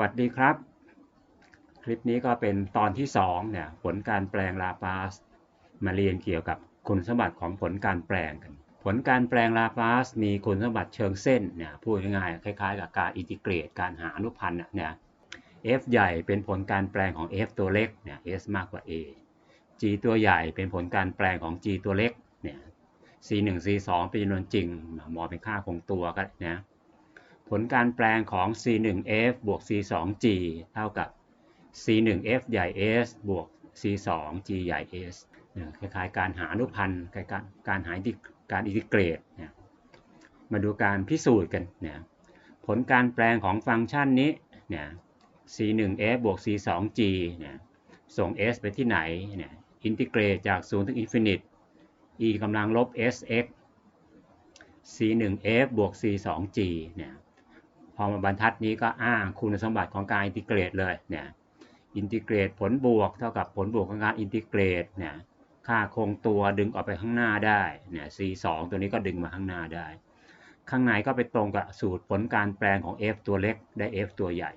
วัสดีครับ คลิปนี้ก็เป็นตอนที่2เนี่ยผลการแปลงลาปาสมาเรียนเกี่ยวกับคุณสมบัติของผลการแปลงกัน ผลการแปลงลาปาสมีคุณสมบัติเชิงเส้นเนี่ยพูดง่ายๆคล้ายๆ กับการอินทิเกรตการหาอนุพันธ์เนี่ย f ใหญ่เป็นผลการแปลงของ f ตัวเล็กเนี่ย s มากกว่า a g ตัวใหญ่เป็นผลการแปลงของ g ตัวเล็กเนี่ย c 1 c 2เป็นจำนวนจริงมองเป็นค่าคงตัวก็นะ ผลการแปลงของ c 1 f บวก c 2 g เท่ากับ c 1 f ใหญ่ s บวก c 2 g ใหญ่ s คล้ายๆการหาอนุพันธ์การการหาการอินทิเกรตมาดูการพิสูจน์กันนี่ยผลการแปลงของฟังก์ชันนี้เนี่ย c 1 f บวก c 2 g เนี่ยส่ง s ไปที่ไหนเนี่ยอินทิเกรตจาก 0 ถึงอินฟินิต e กำลังลบ sx c 1 f บวก c 2 g เนี่ย พอมาบรรทัดนี้ก็อ้างคุณสมบัติของการอินทิเกรตเลยเนี่ยอินทิเกรตผลบวกเท่ากับผลบวกของการอินทิเกรตเนี่ยค่าคงตัวดึงออกไปข้างหน้าได้เนี่ย c 2ตัวนี้ก็ดึงมาข้างหน้าได้ ข้างในก็ไปตรงกับสูตรผลการแปลงของ f ตัวเล็กได้ f ตัวใหญ่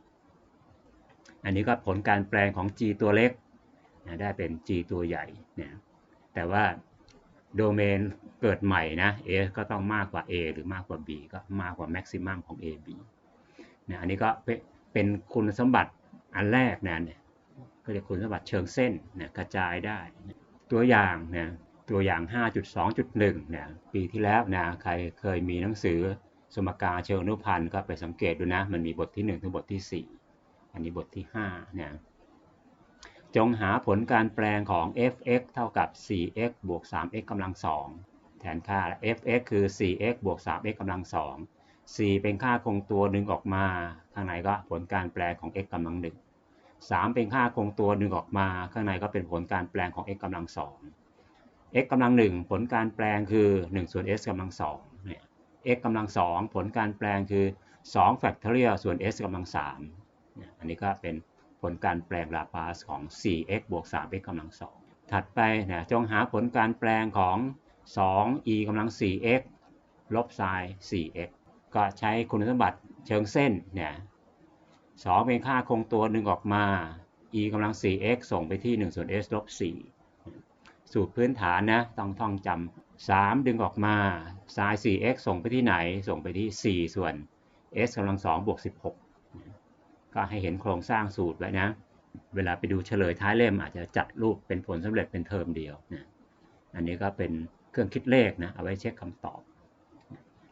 อันนี้ก็ผลการแปลงของ g ตัวเล็กได้เป็น g ตัวใหญ่เนี่ยแต่ว่าโดเมนเกิดใหม่นะ a ก็ต้องมากกว่า a หรือมากกว่า b ก็มากกว่าแม็กซิมัมของ a b b นะอันนี้ก็เป็นคุณสมบัติอันแรกนะเนี่ยก็เรียกคุณสมบัติเชิงเส้นเนะกระจายได้ ตัวอย่างเนะตัวอย่าง 5.2.1นะปีที่แล้วนะใครเคยมีหนังสือสมการเชิงอนุพันธ์ก็ไปสังเกตดูนะมันมีบทที่ 1 ถึงบทที่ 4 อันนี้บทที่5นะจงหาผลการแปลงของ f(x) เท่ากับ 4x บวก 3x กำลัง2แทนค่า f(x) คือ 4x บวก 3x กำลัง2 4 เป็นค่าคงตัวดึงออกมาข้างในก็ผลการแปลงของ x กำลัง1 3เป็นค่าคงตัวดึงออกมา ข้างในก็เป็นผลการแปลงของ x กำลัง2 x กำลัง1ผลการแปลงคือ1ส่วน s กำลัง2เนี่ย x กำลัง2ผลการแปลงคือ2 factorial ส่วน s กำลัง3อันนี้ก็เป็นผลการแปลงลาปาสของ 4x บวก 3x กำลัง2ถัดไปนะจงหาผลการแปลงของ 2e กำลัง 4x ลบไซน์ 4x ก็ใช้คุณสมบัติเชิงเส้นเนี่ยสองเป็นค่าคงตัวหนึ่งออกมา e กำลัง 4x ส่งไปที่1ส่วน s ลบ4สูตรพื้นฐานนะต้องท่องจำ3ดึงออกมาไซน์ 4x ส่งไปที่ไหน ส่งไปที่ 4 ส่วน s กำลัง2บวก16 ก็ให้เห็นโครงสร้างสูตรไว้นะ เวลาไปดูเฉลยท้ายเล่มอาจจะจัดรูปเป็นผลสำเร็จเป็นเทอมเดียวนะอันนี้ก็เป็นเครื่องคิดเลขนะเอาไว้เช็คคำตอบ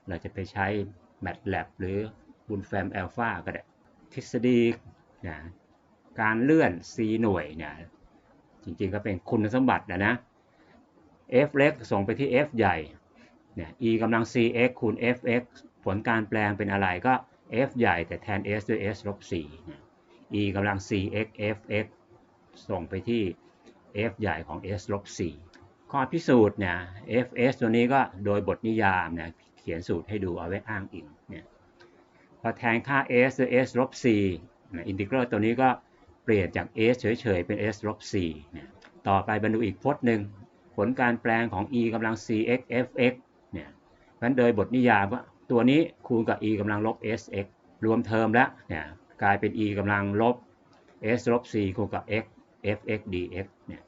เราจะไปใช้ MATLAB หรือบุนแฟม Alpha ก็ได้ทฤษฎีนะการเลื่อน c หน่วยเนี่ยจริงๆก็เป็นคุณสมบัตินะนะ f เล็กส่งไปที่ f ใหญ่เนี่ย e กำลัง cx คูณ fx ผลการแปลงเป็นอะไรก็ f ใหญ่แต่แทน s ด้วย s ลบ4เนี่ย e กำลัง cx fx ส่งไปที่ f ใหญ่ของ s ลบ4ข้อพิสูจน์เนี่ย fs ตัวนี้ก็โดยบทนิยามเนี่ย ขียนสูตรให้ดูเอาไว้อ้างอิงเนี่ยพอแทนค่า s ด้วย s ลบ4อินทิกรัลตัวนี้ก็เปลี่ยนจาก s เฉยๆ เป็น s ลบ4เนี่ยต่อไปบรรลุอีกพจน์หนึ่งผลการแปลงของ e กำลัง cx fx เนี่ยนั้นโดยบทนิยามว่าตัวนี้คูณกับ e กำลังลบ sx รวมเทอมแล้วเนี่ยกลายเป็น e กำลังลบ s ลบ c คูณกับ x fx dx เนี่ย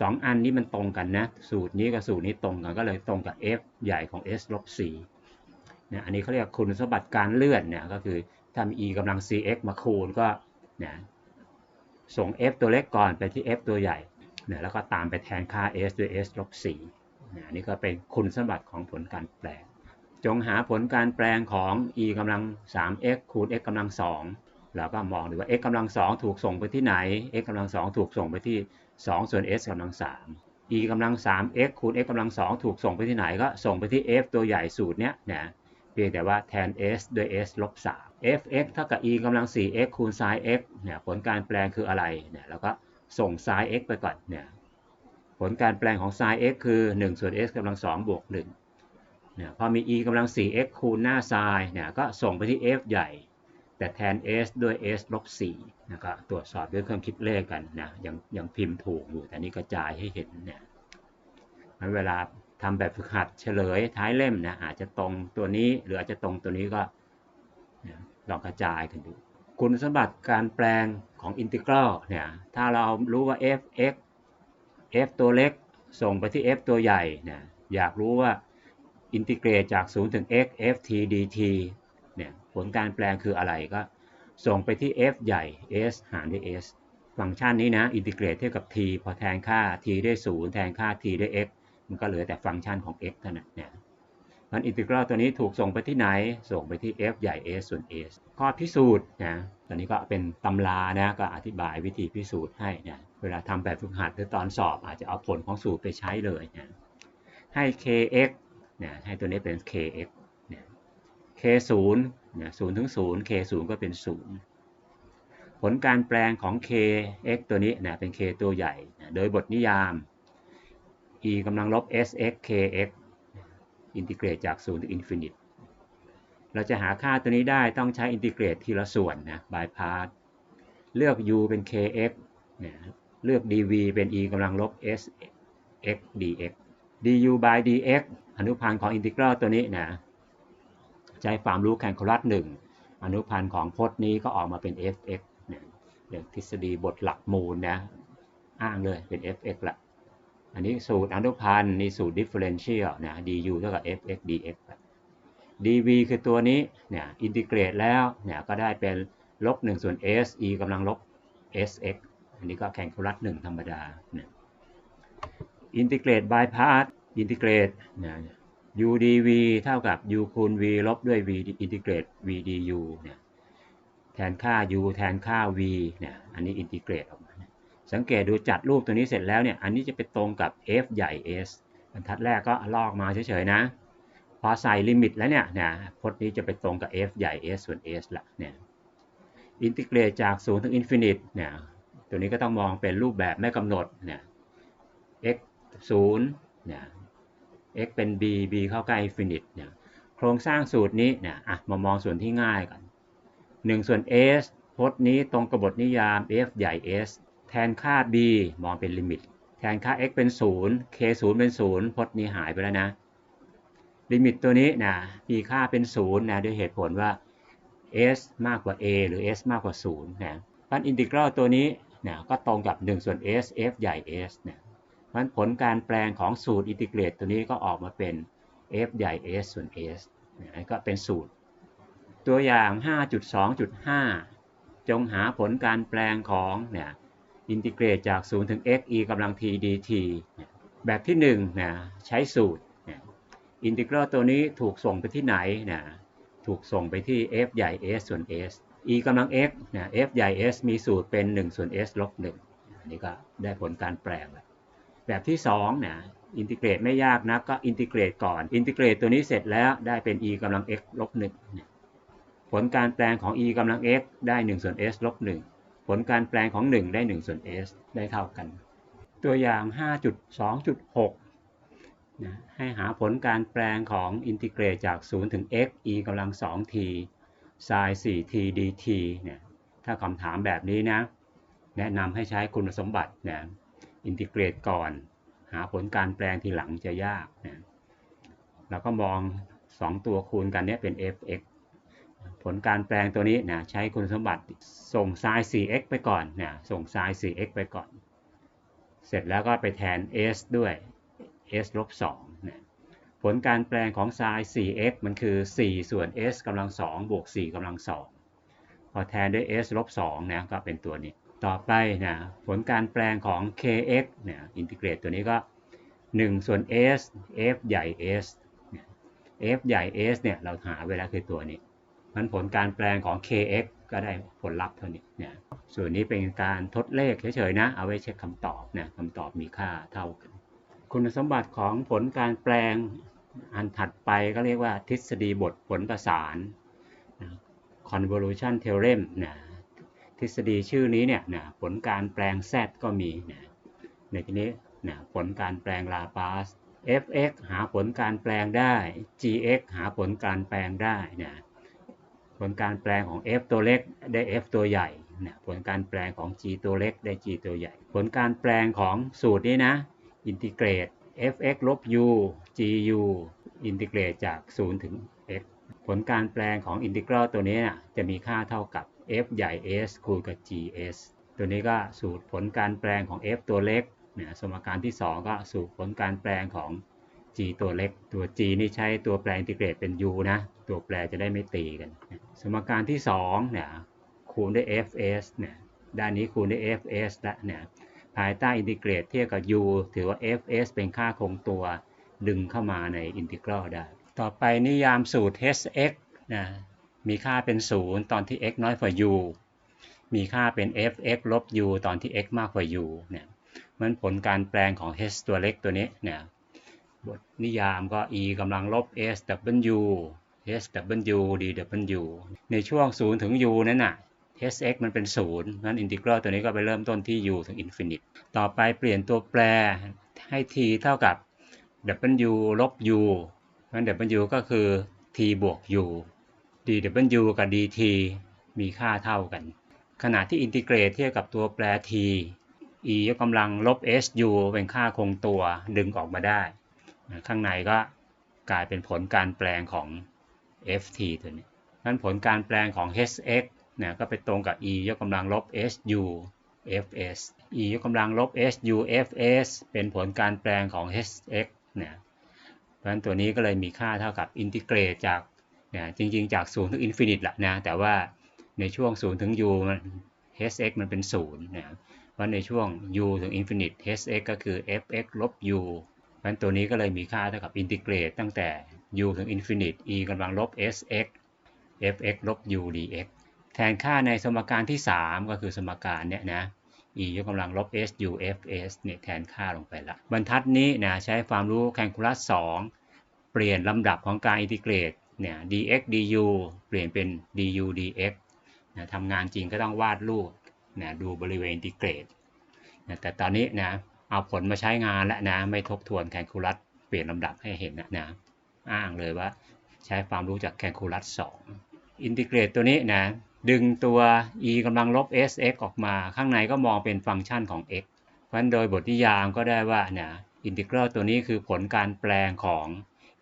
สองอันนี้มันตรงกันนะ สูตรนี้กับสูตรนี้ตรงกันก็เลยตรงกับ f ใหญ่ของ s ลบ c เนี่ยอันนี้เขาเรียกคุณสมบัติการเลื่อนเนี่ยก็คือถ้า e กำลัง cx มาคูณก็เนี่ยส่ง f ตัวเล็กก่อนไปที่ f ตัวใหญ่เนี่ยแล้วก็ตามไปแทนค่า s ด้วย s ลบ4เนี่ยนี่ก็เป็นคุณสมบัติของผลการแปลง จงหาผลการแปลงของ e กำลัง 3x คูณ x กำลัง2แล้วก็มองดูว่า x กำลัง2ถูกส่งไปที่ไหน x กำลัง2ถูกส่งไปที่ 2 ส่วน s กำลัง 3 e กำลัง 3x คูณ x กำลัง 2 ถูกส่งไปที่ไหนก็ส่งไปที่ f ตัวใหญ่สูตรเนี้ยนะเพียงแต่ว่าแทน s ด้วย s ลบ 3 fx เท่ากับ e กำลัง 4x คูณ sin x เนี่ยผลการแปลงคืออะไรเนี่ยแล้วก็ส่ง sin x ไปก่อนเนี่ยผลการแปลงของ sin x คือ 1 ส่วน s กำลัง 2 บวก1เนี่ยพอมี e กำลัง 4x คูณหน้า sin เนี่ยก็ส่งไปที่ f ใหญ่ แต่แทน s ด้วย s ลบ4นะก็ตรวจสอบด้วยเครื่องคิดเลขกันนะยังยังพิมพ์ถูกอยู่ แต่นี่กระจายให้เห็นเนี่ยเวลาทำแบบฝึกหัดเฉลยท้ายเล่มนะอาจจะตรงตัวนี้หรืออาจจะตรงตัวนี้ก็ลองกระจายกันดู คุณสมบัติการแปลงของอินทิกรัลเนี่ยถ้าเรารู้ว่า f x f ตัวเล็กส่งไปที่ f ตัวใหญ่เนี่ยอยากรู้ว่าอินทิเกรตจาก 0 ถึง x f t dt เนี่ย ผลการแปลงคืออะไรก็ ส่งไปที่ f ใหญ่ s หารด้วย s ฟังก์ชันนี้นะอินทิเกรตเท่ากับ t พอแทนค่า t ได้ 0 แทนค่า t ได้ x มันก็เหลือแต่ฟังก์ชันของ x เท่านั้นเนี่ยมันอินทิกรัลตัวนี้ถูกส่งไปที่ไหน ส่งไปที่ f ใหญ่ s ส่วน s ข้อพิสูจน์นะตอนนี้ก็เป็นตำรานะก็อธิบายวิธีพิสูจน์ให้นะเวลาทำแบบฝึกหัดหรือตอนสอบอาจจะเอาผลของสูตรไปใช้เลยนะให้ kx นะให้ตัวนี้เป็น kx นะ k0 นะ0ถึง0 k0 ก็เป็น0ผลการแปลงของ kx ตัวนี้นะเป็น k ตัวใหญ่นะโดยบทนิยาม e กำลังลบ sx kx อินทิเกรตจาก0ถึง infinite เราจะหาค่าตัวนี้ได้ต้องใช้อินทิเกรตทีละส่วนนะ by part เลือก u เป็น kx นะเลือก dv เป็น e กำลังลบ sx dx du by dx อนุพันธ์ของอินทิกรัลตัวนี้นะ ใช้ความรู้แคลคูลัสหนึ่งอนุพันธ์ของพจน์นี้ก็ออกมาเป็น fx นะเรื่องทฤษฎีบทหลักมูลนะอ้างเลยเป็น fx ละอันนี้สูตรอนุพันธ์นี่สูตร differential นะ du เท่ากับ fx dx ละ dv คือตัวนี้เนี่ยอินทิเกรตแล้วเนี่ยก็ได้เป็นลบ1ส่วน s e กำลังลบ sx อันนี้ก็แข่งคูลัส1ธรรมดาเนี่ยอินทิเกรต by part อินทิเกรตเนี่ย u dv เท่ากับ u คูณ v ลบด้วย v อินทิเกรต v du เนี่ยแทนค่า u แทนค่า v เนี่ยอันนี้อินทิเกรตออกมา สังเกตดูจัดรูปตัวนี้เสร็จแล้วเนี่ยอันนี้จะไปตรงกับ f ใหญ่ s บรรทัดแรกก็ลอกมาเฉยๆนะ พอใส่ลิมิตแล้วเนี่ยนะพจน์นี้จะไปตรงกับ f ใหญ่ s ส่วน s ละเนี่ยอินทิเกรตจาก 0 ถึง infinite เนี่ยตัวนี้ก็ต้องมองเป็นรูปแบบไม่กำหนดเนี่ย x 0เนี่ย x เป็น b b เข้าใกล้ infinite เนี่ยโครงสร้างสูตรนี้เนี่ยอะมามองส่วนที่ง่ายก่อน1ส่วน s พจน์นี้ตรงกับบทนิยาม f ใหญ่ s แทนค่า b มองเป็นลิมิต แทนค่า x เป็น 0 k 0 เป็น 0 พจน์นี้หายไปแล้วนะ ลิมิตตัวนี้นะมีค่าเป็น 0 นะด้วยเหตุผลว่า s มากกว่า a หรือ s มากกว่า0นะพันอินทิกรัลตัวนี้นะก็ตรงกับ 1 ส่วน s f ใหญ่ s นะ มันผลการแปลงของสูตรอินทิเกรตตัวนี้ก็ออกมาเป็น f ใหญ่ s ส่วน s นะก็เป็นสูตร ตัวอย่าง 5.2.5 จงหาผลการแปลงของเนี่ยอินทิเกรตจาก 0 ถึง x e กำลัง t dt เนี่ยแบบที่1นะใช้สูตรอินทิกรัลตัวนี้ถูกส่งไปที่ไหนนะถูกส่งไปที่ f ใหญ่ s ส่วน s e กำลัง x นะ f ใหญ่ s มีสูตรเป็น 1 ส่วน s ลบ1อันนี้ก็ได้ผลการแปลงแล้ว แบบที่2นะอินทิเกรตไม่ยากนะก็อินทิเกรตก่อน อินทิเกรตตัวนี้เสร็จแล้วได้เป็น e กำลัง x ลบ1ผลการแปลงของ e กำลัง x ได้1ส่วน s ลบ1ผลการแปลงของ 1 ได้1ส่วน s ได้เท่ากัน ตัวอย่าง 5.2.6นะให้หาผลการแปลงของอินทิเกรตจาก 0 ถึง x e กำลัง 2t sin 4t dt เนี่ยถ้าคำถามแบบนี้นะ แนะนำให้ใช้คุณสมบัตินะ อินทิเกรตก่อน หาผลการแปลงทีหลังจะยากนะเราก็มอง 2 ตัวคูณกันเนี่ยเป็น fx ผลการแปลงตัวนี้นะใช้คุณสมบัติส่ง sin 4x ไปก่อนนะส่ง sin 4x ไปก่อน เสร็จแล้วก็ไปแทน s ด้วย s ลบ2นะผลการแปลงของ sin 4x มันคือ 4 ส่วน s กำลัง2บวก 4กำลัง2พอแทนด้วย s ลบ2นะก็เป็นตัวนี้ ต่อไปนะผลการแปลงของ kx เนี่ยอินทิเกรตตัวนี้ก็ 1 ส่วน s f ใหญ่ s f ใหญ่ s เนี่ยเราหาเวลาคือตัวนี้มันผลการแปลงของ kx ก็ได้ผลลัพธ์เท่านี้นะส่วนนี้เป็นการทดเลขเฉยๆนะ เอาไว้เช็คคำตอบนะคำตอบมีค่าเท่ากัน คุณสมบัติของผลการแปลงอันถัดไปก็เรียกว่าทฤษฎีบทผลประสาน convolution theorem นะ ทฤษฎีชื่อนี้เนี่ยนะผลการแปลง z ก็มีนะในที่นี้นะผลการแปลงลาปาส fx หาผลการแปลงได้ gx หาผลการแปลงได้นะผลการแปลงของ f ตัวเล็กได้ f ตัวใหญ่นะผลการแปลงของ g ตัวเล็กได้ g ตัวใหญ่ ผลการแปลงของสูตรนี้นะ อินทิเกรต fx ลบ u gu อินทิเกรตจาก 0 ถึง x ผลการแปลงของอินทิกรัลตัวนี้นะจะมีค่าเท่ากับ f ใหญ่ s คูณกับ gs ตัวนี้ก็สูตรผลการแปลงของ f ตัวเล็กเนี่ยสมการที่ 2 ก็สูตรผลการแปลงของ g ตัวเล็ก ตัว g นี่ใช้ตัวแปลอินทิเกรตเป็น u นะ ตัวแปรจะได้ไม่ตีกัน สมการที่2เนี่ยคูณด้วย fs เนี่ยด้านนี้คูณด้วย fs และเนี่ยภายใต้อินทิเกรตเทียบกับ u ถือว่า fs เป็นค่าคงตัวดึงเข้ามาในอินทิกรัลได้ ต่อไปนิยามสูตร hx นะ มีค่าเป็น 0 ตอนที่ x น้อยกว่า u มีค่าเป็น fx ลบ u ตอนที่ x มากกว่า u เนี่ยมันผลการแปลงของ h ตัวเล็กตัวนี้เนี่ยบทนิยามก็ e กำลังลบ s w s w d w ในช่วง 0 ถึง u นั้นน่ะ hx มันเป็น 0 นั้นอินทิกรัลตัวนี้ก็ไปเริ่มต้นที่ u ถึง infinite ต่อไปเปลี่ยนตัวแปรให้ t เท่ากับ w ลบ u นั้น w ก็คือ t บวก u dw กับ dt มีค่าเท่ากัน ขณะที่อินทิเกรตเทียบกับตัวแปร t e ยกกำลังลบ su เป็นค่าคงตัวดึงออกมาได้ ข้างในก็กลายเป็นผลการแปลงของ ft ตัวนี้นั้นผลการแปลงของ hx เนี่ยก็ไปตรงกับ e ยกกำลังลบ su fs e ยกกำลังลบ su fs เป็นผลการแปลงของ hx เนี่ยเพราะฉะนั้นตัวนี้ก็เลยมีค่าเท่ากับอินทิเกรตจาก นี่ยจริงๆ จาก0ถึง infinite ละนะ แต่ว่าในช่วง0ถึง u มัน hx มันเป็น0นะเพราะในช่วง u ถึง infinite hx ก็คือ fx ลบ u เพราะนั้นตัวนี้ก็เลยมีค่าเท่ากับอินทิเกรตตั้งแต่ u ถึง infinite e กำลังลบ sx fx ลบ u dx แทนค่าในสมการที่ 3 ก็คือสมการเนี่ยนะ e ยกกำลังลบ su fs เนี่ยแทนค่าลงไปละ บรรทัดนี้นะใช้ความรู้แคลคูลัส 2 เปลี่ยนลำดับของการอินทิเกรต เนี่ย dx du เปลี่ยนเป็น du dx นะทำงานจริงก็ต้องวาดรูปนะดูบริเวณอินทิเกรตนะแต่ตอนนี้นะเอาผลมาใช้งานแล้วนะไม่ทบทวนแคลคูลัสเปลี่ยนลำดับให้เห็นนะนะอ้างเลยว่าใช้ความรู้จากแคลคูลัส2อินทิเกรตตัวนี้นะดึงตัว e กำลังลบ sx ออกมา ข้างในก็มองเป็นฟังก์ชันของ x เพราะฉะนั้นโดยบทนิยามก็ได้ว่าเนี่ยอินทิกรัลตัวนี้คือผลการแปลงของ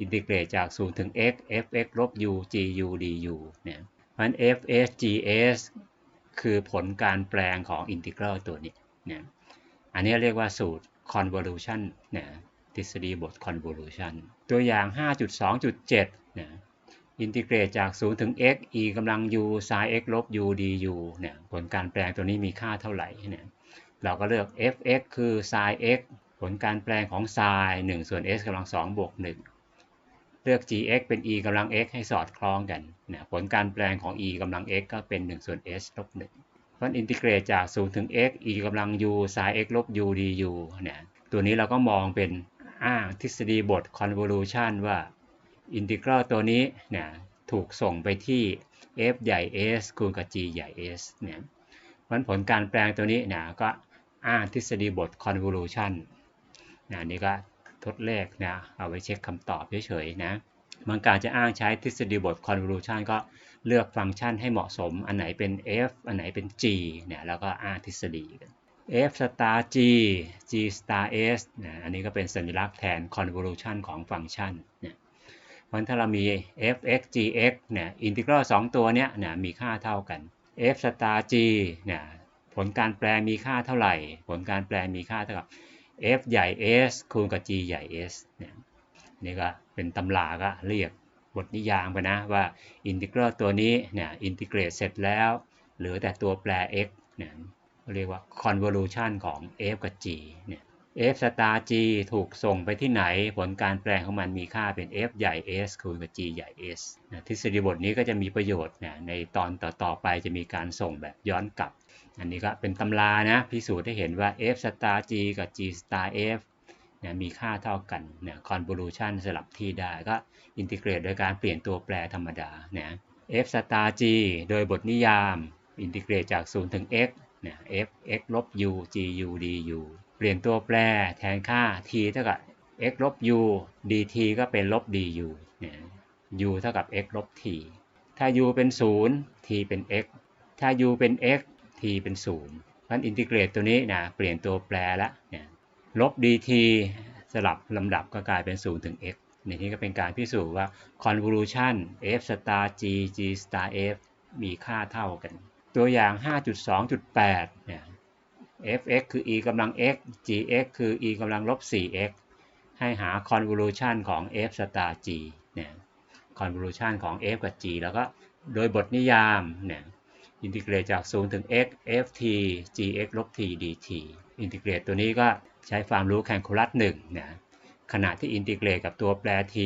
อินทิเกรตจาก 0 ถึง x fx ลบ u gu du เนี่ยเพราะฉะนั้น fs gs คือผลการแปลงของอินทิกรัลตัวนี้เนี่ยอันนี้เรียกว่าสูตร convolution เนี่ยทฤษฎีบท convolution ตัวอย่าง 5.2.7เนี่ยอินทิเกรตจาก 0 ถึง x e กำลัง u sin x ลบ u du เนี่ยผลการแปลงตัวนี้มีค่าเท่าไหร่เนี่ยเราก็เลือก fx คือ sin x ผลการแปลงของ sin 1 ส่วน s กำลัง2บวก1 เลือก gx เป็น e กำลัง x ให้สอดคล้องกันนี่ยผลการแปลงของ e กำลัง x ก็เป็น1ส่วน s ลบ1เพราะอินทิเกรตจาก 0 ถึง x e กำลัง u sin x ลบ u du เนี่ยตัวนี้เราก็มองเป็นอ้างทฤษฎีบท convolution ว่าอินทิกรัลตัวนี้เนี่ยถูกส่งไปที่ f ใหญ่ s คูณกับ g ใหญ่ s เนี่ยมันผลการแปลงตัวนี้เนะก็อ้างทฤษฎีบท convolution นะนี่ก็ ทดเลขนะเอาไว้เช็คคำตอบเฉยๆนะมันการจะอ้างใช้ทฤษฎีบท convolution ก็เลือกฟังก์ชันให้เหมาะสม อันไหนเป็น f อันไหนเป็น g เนี่ยแล้วก็อ้างทฤษฎีกัน f star g g star s นะอันนี้ก็เป็นสัญลักษณ์แทน convolution ของฟังก์ชันเนี่ยมันถ้าเรามี f(x) gx เนี่ยอินทิกรัล2ตัวเนี้ยเนี่ยมีค่าเท่ากัน f star g เนี่ยผลการแปลมีค่าเท่าไหร่ ผลการแปลมีค่าเท่ากับ f ใหญ่ s คูณกับ g ใหญ่ s เนี่ยนี่ก็เป็นตำราก็เรียกบทนิยามไปนะว่าอินทิกรัลตัวนี้เนี่ยอินทิเกรตเสร็จแล้ว เหลือแต่ตัวแปร x เนี่ยเรียกว่า convolution ของ f กับ g เนี่ย f star g ถูกส่งไปที่ไหน ผลการแปลงของมันมีค่าเป็น f ใหญ่ s คูณกับ g ใหญ่ s นะทฤษฎีบทนี้ก็จะมีประโยชน์นะในตอนต่อๆไปจะมีการส่งแบบย้อนกลับ อันนี้ก็เป็นตำรานะพิสูจน์ให้เห็นว่า f star g กับ g star f นะมีค่าเท่ากันนะ convolution สลับที่ได้ก็อินทิเกรตโดยการเปลี่ยนตัวแปรธรรมดานะ f star g โดยบทนิยาม อินทิเกรตจาก 0 ถึง x นะ f x ลบ u g u du เปลี่ยนตัวแปรแทนค่า t เท่ากับ x ลบ u dt ก็เป็นลบ du เนี่ย u เท่ากับ x ลบ t ถ้า u เป็น 0 t เป็น x ถ้า u เป็น x t เป็น0เพราะอินทิเกรตตัวนี้นะเปลี่ยนตัวแปรแล้วเนี่ยลบ dt สลับลำดับก็กลายเป็น 0 ถึง x ในที่ก็เป็นการพิสูจน์ว่า convolution f star g g star f มีค่าเท่ากัน ตัวอย่าง 5.2.8 เนี่ย f(x) คือ e กำลัง x gx คือ e กำลังลบ 4x ให้หา convolution ของ f star g เนี่ย convolution ของ f กับ g แล้วก็โดยบทนิยามเนี่ย อินทิเกรตจาก 0 ถึง x ft gx ลบ t dt อินทิเกรตตัวนี้ก็ใช้ความรู้แคลคูลัส1นะขณะที่อินทิเกรตกับตัวแปร t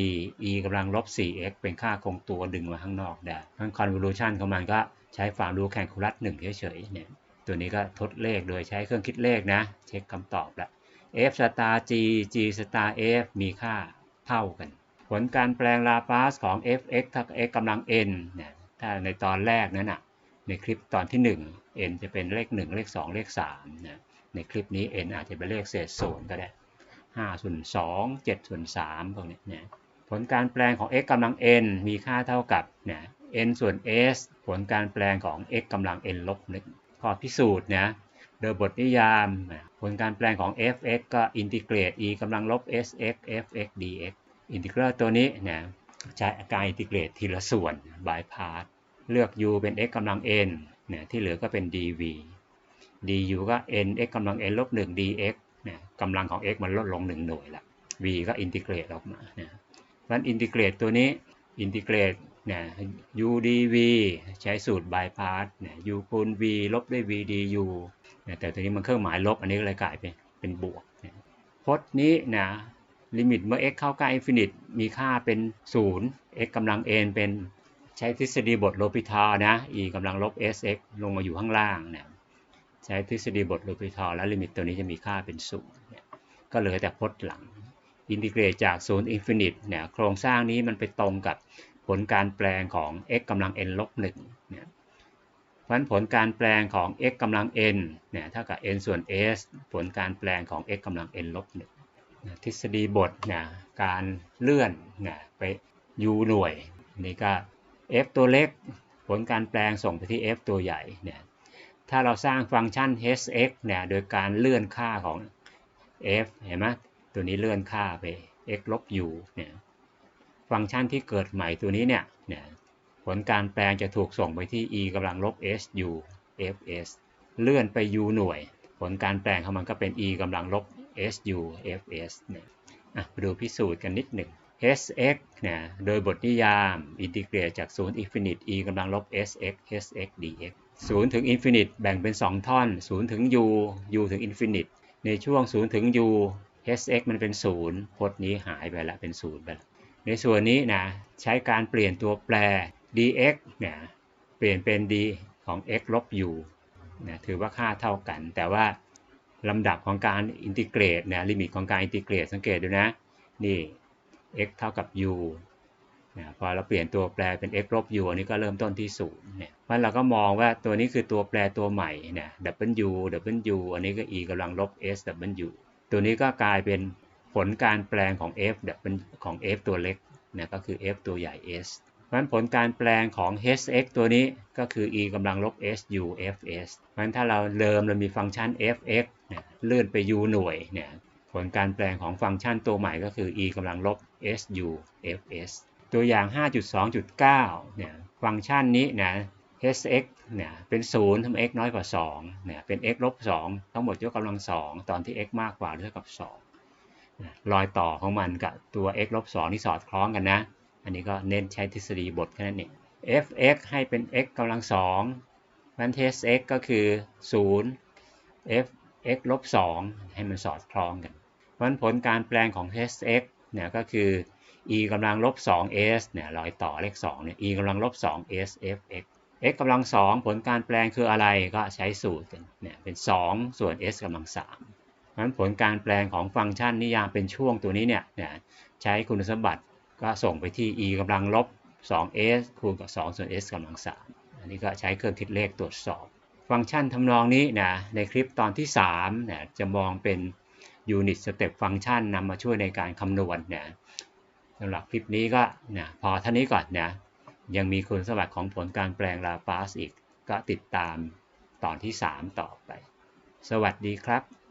e กำลังลบ 4x เป็นค่าคงตัวดึงมาข้างนอกได้ทั้ง convolution ของมันก็ใช้ความรู้แคลคูลัส1เฉยๆเนี่ยตัวนี้ก็ทดเลขโดยใช้เครื่องคิดเลขนะ เช็คคำตอบละ f star g g star f มีค่าเท่ากัน ผลการแปลงลาปาสของ f(x) ถ้า x กำลัง n เนี่ยถ้าในตอนแรกนั้นนะ ในคลิปตอนที่ 1 n จะเป็นเลข 1 เลข 2 เลข3นะในคลิปนี้ n อาจจะเป็นเลขเศษศูนก็ได้5ส่วน2 7ส่วน3พวกนี้นะผลการแปลงของ x กำลัง n มีค่าเท่ากับนะ n ส่วน s ผลการแปลงของ x กำลัง n ลบ1ข้อพิสูจน์นะโดยบทนิยามผลการแปลงของ f(x) ก็อินทิเกรต e กำลังลบ sx f(x) dx อินทิเกรตตัวนี้นะใช้การอินทิเกรตทีละส่วน by part เลือก u เป็น x กำลัง n เนะที่เหลือก็เป็น dv du ก็ n x กำลัง n ลบ1 dx เนะกำลังของ x มันลดลง 1 หน่วยละ v ก็อินทิเกรตออกมานะเพราะอินทิเกรตตัวนี้อินทิเกรตเนะ u dv ใช้สูตร by part นะ u คูณ v ลบด้วย v du เนะแต่ตัวนี้มันเครื่องหมายลบ อันนี้ก็เลยกลายเป็นเป็นบวกพจน์นี้นะลิมิตเมื่อ x เข้าใกล้อินฟินิตมีค่าเป็น 0 x กำลัง n เป็น ใช้ทฤษฎีบทโลปิทอนะ e กำลังลบ sx ลงมาอยู่ข้างล่างเนะใช้ทฤษฎีบทโลปิทอแล้วลิมิตตัวนี้จะมีค่าเป็น0เนี่ยก็เหลือแต่พจน์หลัง อินทิเกรตจาก0อินฟินิตเนี่ยโครงสร้างนี้มันไปตรงกับผลการแปลงของ x กำลัง n ลบ1เนี่ยเพราะผลการแปลงของ x กำลัง n เนี่ยเท่ากับ n ส่วน s ผลการแปลงของ x กำลัง n ลบ1ทฤษฎีบทเนะการเลื่อนเนะไป u หน่วยนี่ก็ f ตัวเล็ก ผลการแปลงส่งไปที่ f ตัวใหญ่เนี่ยถ้าเราสร้างฟังก์ชัน hx เนี่ยโดยการเลื่อนค่าของ f เห็นไหมตัวนี้เลื่อนค่าไป x ลบ u เนี่ยฟังก์ชันที่เกิดใหม่ตัวนี้เนี่ยเนี่ยผลการแปลงจะถูกส่งไปที่ e กำลังลบ su fs เลื่อนไป u หน่วย ผลการแปลงของมันก็เป็น e กำลังลบ su fs เนี่ยไปดูพิสูจน์กันนิดหนึ่ง sx เนี่ยโดยบทนิยามอินทิเกรตจาก0 infinite e กำลังลบ sx sx dx 0ถึง infinite แบ่งเป็น 2 ท่อน0ถึง u u ถึง infinite ในช่วง0ถึง u sx มันเป็น0พจน์นี้หายไปล้วเป็น0ไปล้วในส่วนนี้นะใช้การเปลี่ยนตัวแปร dx เนี่ยเปลี่ยนเป็น d ของ x ลบ u นะถือว่าค่าเท่ากัน แต่ว่าลำดับของการอินทิเกรตนะลิมิตของการอินทิเกรตสังเกตดูนะนี่ x เท่ากับ u นะพอเราเปลี่ยนตัวแปรเป็น x ลบ u อันนี้ก็เริ่มต้นที่0เนี่ยเพราะเราก็มองว่าตัวนี้คือตัวแปรตัวใหม่เนี่ย w w อันนี้ก็ e กำลังลบ s w ตัวนี้ก็กลายเป็นผลการแปลงของ f ของ f ตัวเล็กนะก็คือ f ตัวใหญ่ s เพราะนั้นผลการแปลงของ hx ตัวนี้ก็คือ e กำลังลบ su fs เพราะนั้นถ้าเราเดิมเรามีฟังก์ชัน fx เลื่อนไป u หน่วยเนี่ย ลการแปลงของฟังก์ชันตัวใหม่ก็คือ e กำลังลบ su fs ตัวอย่าง 5.2.9 เนี่ย ฟังก์ชันนี้นะ hx เนี่ย เป็น 0ทำ x น้อยกว่า 2 เนี่ย เป็น x ลบ 2 ทั้งหมดยกกำลัง 2 ตอนที่ x มากกว่าหรือเท่ากับ 2 รอยต่อของมันกับตัว x ลบ 2 ที่สอดคล้องกันนะ อันนี้ก็เน้นใช้ทฤษฎีบทแค่นั้นเอง fx ให้เป็น x กำลัง2มัน hx ก็คือ 0 f x ลบ 2 ให้มันสอดคล้องกัน เพราะผลการแปลงของ hx เนี่ยก็คือ e กำลังลบ 2s เนี่ยรอยต่อเลข2เนี่ย e กำลังลบ 2s fx x กำลัง 2 ผลการแปลงคืออะไรก็ใช้สูตรเนี่ยเป็น 2 ส่วน s กำลัง3เพราะฉะนั้นผลการแปลงของฟังก์ชันนิยามเป็นช่วงตัวนี้เนี่ยใช้คุณสมบัติก็ส่งไปที่ e กำลังลบ 2s คูณกับ 2 ส่วน s กำลัง 3 อันนี้ก็ใช้เครื่องคิดเลขตรวจสอบ ฟังก์ชันทำนองนี้นะในคลิปตอนที่3นะจะมองเป็น ยูนิตสเต็ปฟังก์ชันนำมาช่วยในการคำนวณนะสำหรับคลิปนี้ก็นะพอเท่านี้ก่อนนะยังมีคุณสมบัติของผลการแปลงลาปาสอีก ก็ติดตามตอนที่ 3 ต่อไป สวัสดีครับ